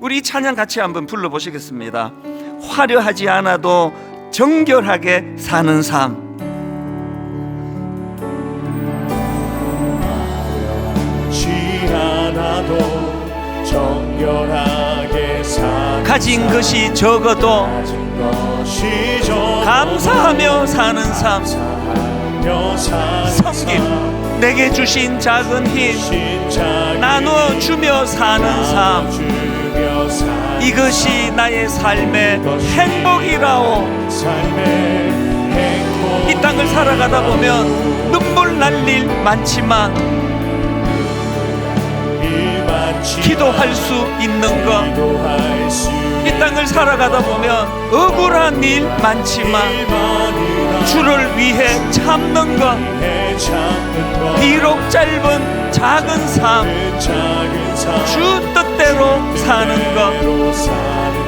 우리 이 찬양 같이 한번 불러보시겠습니다. 화려하지 않아도 정결하게 사는 삶. 가진 것이 적어도 감사하며 사는 삶. 섬김. 내게 주신 작은 힘 나누어 주며 사는 삶. 이것이 나의 삶의 행복이라오. 이 땅을 살아가다 보면 눈물 날 일 많지만 기도할 수 있는 것. 기도할 수이 땅을 살아가다 보면 억울한 일 많지만 주를 위해 참는 것. 비록 짧은 작은 삶, 주 뜻대로 사는 것.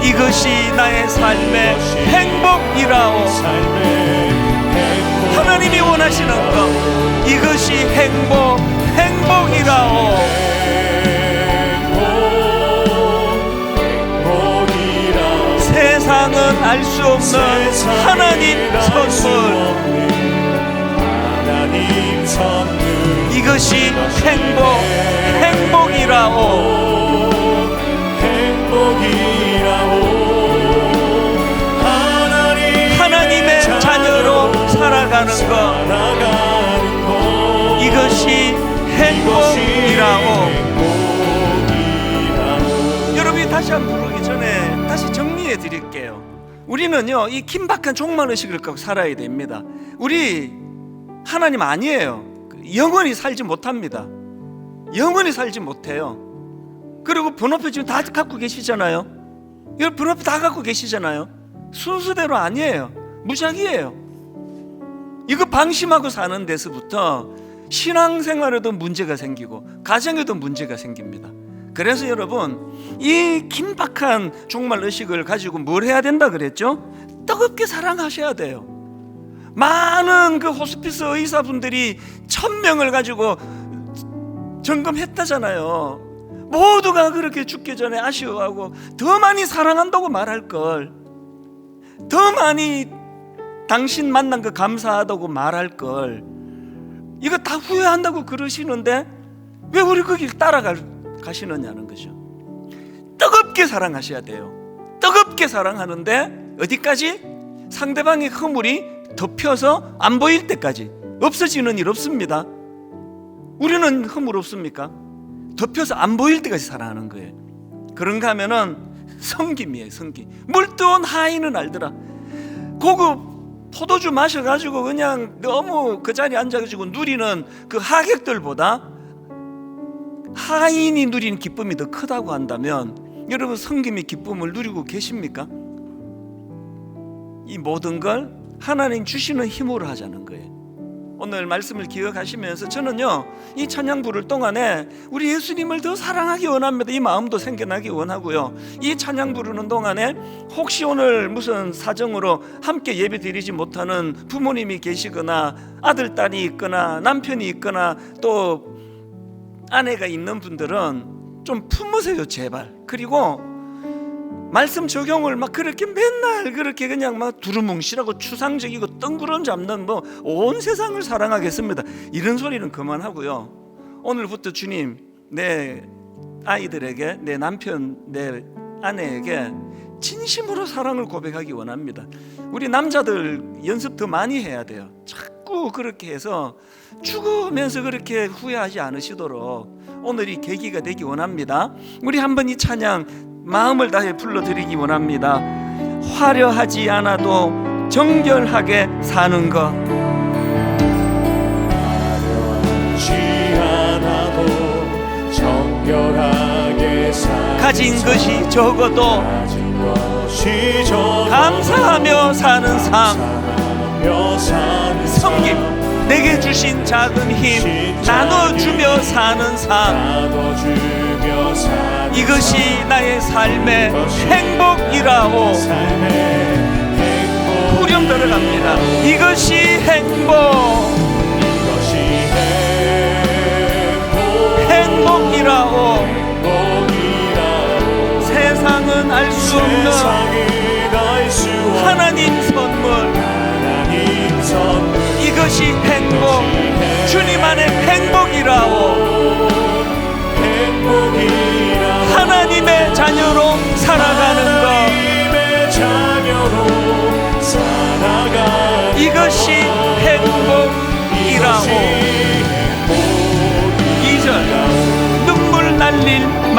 이것이 나의 삶의 행복이라오. 하나님이 원하시는 것. 이것이 행복, 행복이라오. 행복이라 세상은 알 수 없는 하나님 선물. 이것이 행복, 행복이라오. 행복이라오 하나님 하나님의 자녀로 살아가는 것. 이것이 행복이라오. 행복이라오 여러분이 다시 한번 부르기 전에 다시 정리해 드릴게요. 우리는요, 이 긴박한 종말 의식을 갖고 살아야 됩니다. 우리 하나님 아니에요. 영원히 살지 못합니다. 영원히 살지 못해요. 그리고 번호표 지금 다 갖고 계시잖아요. 여러분 번호표 다 갖고 계시잖아요. 순수대로 아니에요. 무작위예요. 이거 방심하고 사는 데서부터 신앙생활에도 문제가 생기고 가정에도 문제가 생깁니다. 그래서 여러분 이 긴박한 종말 의식을 가지고 뭘 해야 된다 그랬죠? 뜨겁게 사랑하셔야 돼요. 많은 그 호스피스 의사분들이 천 명을 가지고 점검했다잖아요. 모두가 그렇게 죽기 전에 아쉬워하고 더 많이 사랑한다고 말할 걸, 더 많이 당신 만난 거 감사하다고 말할 걸, 이거 다 후회한다고 그러시는데 왜 우리 그길 따라가 가시느냐는 거죠. 뜨겁게 사랑하셔야 돼요. 뜨겁게 사랑하는데 어디까지? 상대방의 허물이 덮여서 안 보일 때까지 없어지는 일 없습니다. 우리는 허물 없습니까? 덮여서 안 보일 때까지 사랑하는 거예요. 그런가 하면은 성김이에요, 성김. 물 뜨온 하인은 알더라. 고급 포도주 마셔가지고 그냥 너무 그 자리에 앉아가지고 누리는 그 하객들보다 하인이 누리는 기쁨이 더 크다고 한다면 여러분 성김의 기쁨을 누리고 계십니까? 이 모든 걸 하나님 주시는 힘으로 하자는 거예요. 오늘 말씀을 기억하시면서 저는요 이 찬양 부를 동안에 우리 예수님을 더 사랑하기 원합니다. 이 마음도 생겨나기 원하고요. 이 찬양 부르는 동안에 혹시 오늘 무슨 사정으로 함께 예배 드리지 못하는 부모님이 계시거나 아들 딸이 있거나 남편이 있거나 또 아내가 있는 분들은 좀 품으세요 제발. 그리고 말씀 적용을 막 그렇게 맨날 그렇게 그냥 막 두루뭉실하고 추상적이고 뜬구름 잡는 뭐 온 세상을 사랑하겠습니다. 이런 소리는 그만하고요. 오늘부터 주님 내 아이들에게 내 남편 내 아내에게 진심으로 사랑을 고백하기 원합니다. 우리 남자들 연습 더 많이 해야 돼요. 자꾸 그렇게 해서 죽으면서 그렇게 후회하지 않으시도록 오늘이 계기가 되기 원합니다. 우리 한번 이 찬양 마음을 다해 불러드리기 원합니다. 화려하지 않아도 정결하게 사는 것. 가진 것이 적어도 감사하며 사는 삶. 섬김. 내게 주신 작은 힘 나눠주며 사는 삶. 이것이 나의 삶의 행복이라오. 삶의 행복 후렴 들어갑니다. 이것이 행복. 행복이라고 세상 수 없는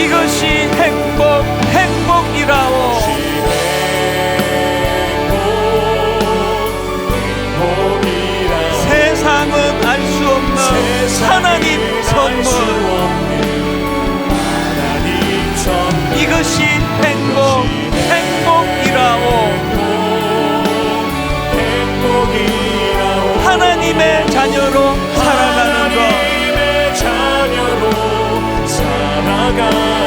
이것이 행복 행복이라오. 세상은 알 수 없는 하나님 선물. 이것이 행복 행복이라오. 하나님의 자녀로 이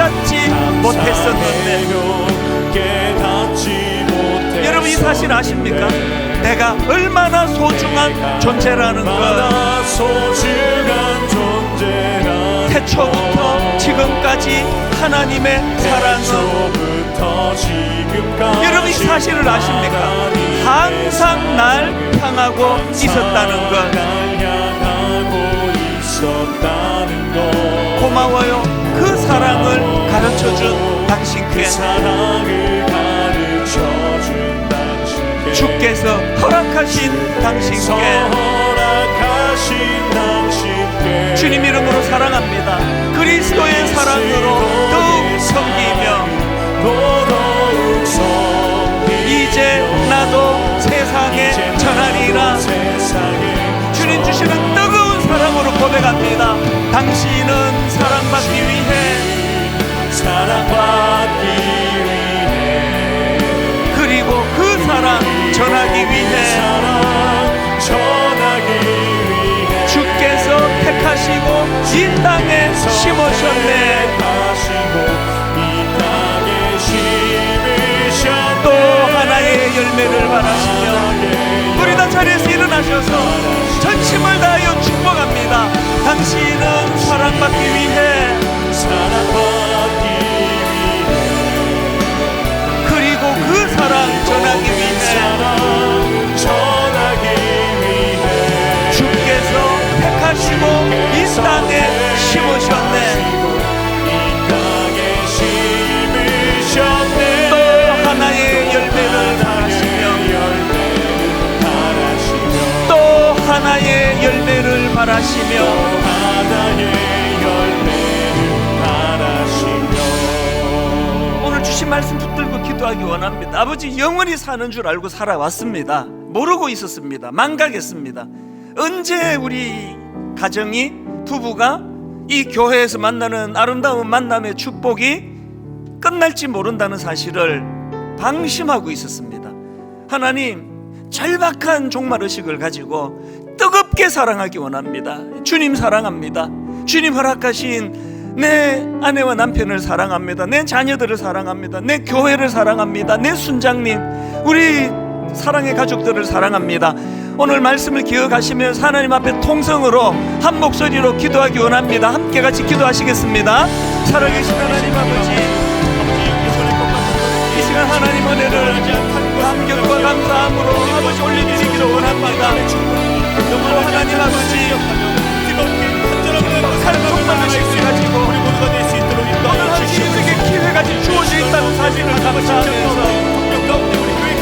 깨닫지 못했었는데. 여러분 이 사실 아십니까? 내가 얼마나 소중한 존재라는 것 태초부터 지금까지 하나님의 지금까지 여러분 이 사실을 아십니까? 항상 날 향하고 있었다는 것 고마워요. 그 사랑을 가르쳐준 그 당신께 주께서 허락하신 당신께 허락하신 당신께 주님 이름으로 사랑합니다. 그리스도의 사랑으로 더욱 섬기며 이제 나도 세상에 전하리라. 주님 주시는 뜨거운 사랑으로 고백합니다. 당신은 사랑받기 위해 사랑받기 위해. 그리고 그 사랑 전하기 위해. 주께서 택하시고 이 땅에 심으셨네. 하시고 이 땅에 심으셨네. 또 하나의 열매를 바라시며 우리 다 자리에서 일어나셔서 전심을 다하여 축복합니다. 당신은 사랑받기 위해 하나의 열매를 바라시며 하나의 열매를 바라시며 오늘 주신 말씀 붙들고 기도하기 원합니다. 아버지 영원히 사는 줄 알고 살아왔습니다. 모르고 있었습니다. 망각했습니다. 언제 우리 가정이 부부가 이 교회에서 만나는 아름다운 만남의 축복이 끝날지 모른다는 사실을 방심하고 있었습니다. 하나님 절박한 종말 의식을 가지고 뜨겁게 사랑하기 원합니다. 주님 사랑합니다. 주님 허락하신 내 아내와 남편을 사랑합니다. 내 자녀들을 사랑합니다. 내 교회를 사랑합니다. 내 순장님, 우리 사랑의 가족들을 사랑합니다. 오늘 말씀을 기억하시면서 하나님 앞에 통성으로 한 목소리로 기도하기 원합니다. 함께 같이 기도하시겠습니다. 살아계신 하나님 아버지, 이 시간 하나님 은혜를 감격과 감사함으로 아버지 올려드리기를 원합니다. 영광 하나님 아버지 뜨겁게 간절함으로 사랑으로 만나실 수 가지고 우리 모두가 될 수 있도록 인도하여 힘들게 기회가 주어져 있다는 사실을 감사하면서 분명 가운데 우리 교회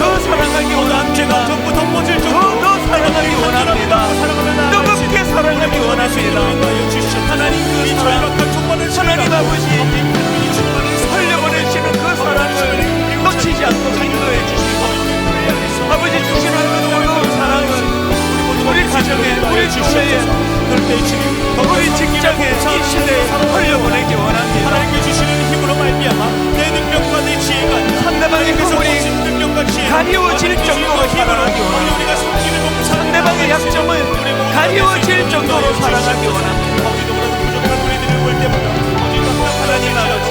가리워질 정도로 사랑하기 원합니다. 상대방의 약점을 가리워질 정도로 사랑하기 원합니다. 하나님 아버지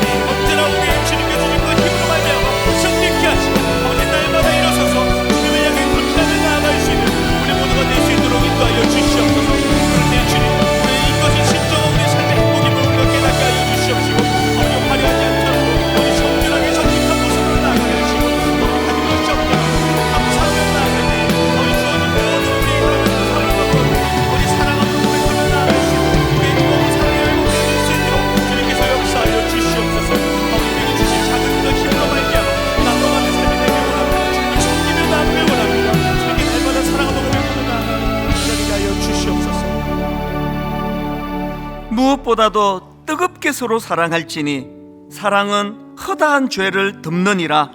무엇보다도 뜨겁게 서로 사랑할지니 사랑은 허다한 죄를 덮느니라.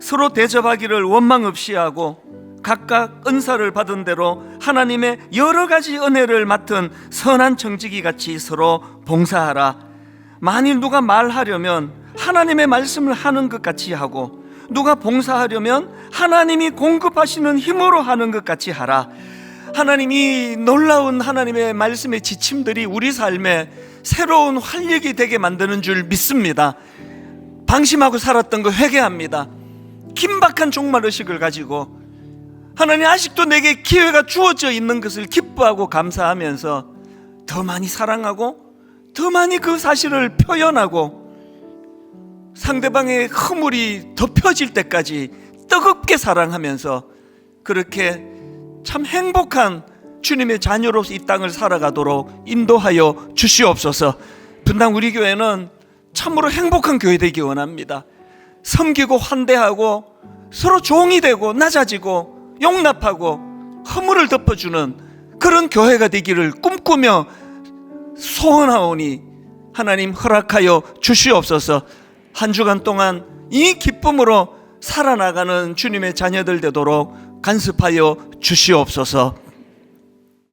서로 대접하기를 원망 없이 하고 각각 은사를 받은 대로 하나님의 여러 가지 은혜를 맡은 선한 청지기 같이 서로 봉사하라. 만일 누가 말하려면 하나님의 말씀을 하는 것 같이 하고 누가 봉사하려면 하나님이 공급하시는 힘으로 하는 것 같이 하라 하나님이 놀라운 하나님의 말씀의 지침들이 우리 삶에 새로운 활력이 되게 만드는 줄 믿습니다. 방심하고 살았던 거 회개합니다. 긴박한 종말 의식을 가지고 하나님 아직도 내게 기회가 주어져 있는 것을 기뻐하고 감사하면서 더 많이 사랑하고 더 많이 그 사실을 표현하고 상대방의 허물이 덮여질 때까지 뜨겁게 사랑하면서 그렇게 참 행복한 주님의 자녀로서 이 땅을 살아가도록 인도하여 주시옵소서. 분당 우리 교회는 참으로 행복한 교회 되기 원합니다. 섬기고 환대하고 서로 종이 되고 낮아지고 용납하고 허물을 덮어주는 그런 교회가 되기를 꿈꾸며 소원하오니 하나님 허락하여 주시옵소서. 한 주간 동안 이 기쁨으로 살아나가는 주님의 자녀들 되도록 간섭하여 주시옵소서.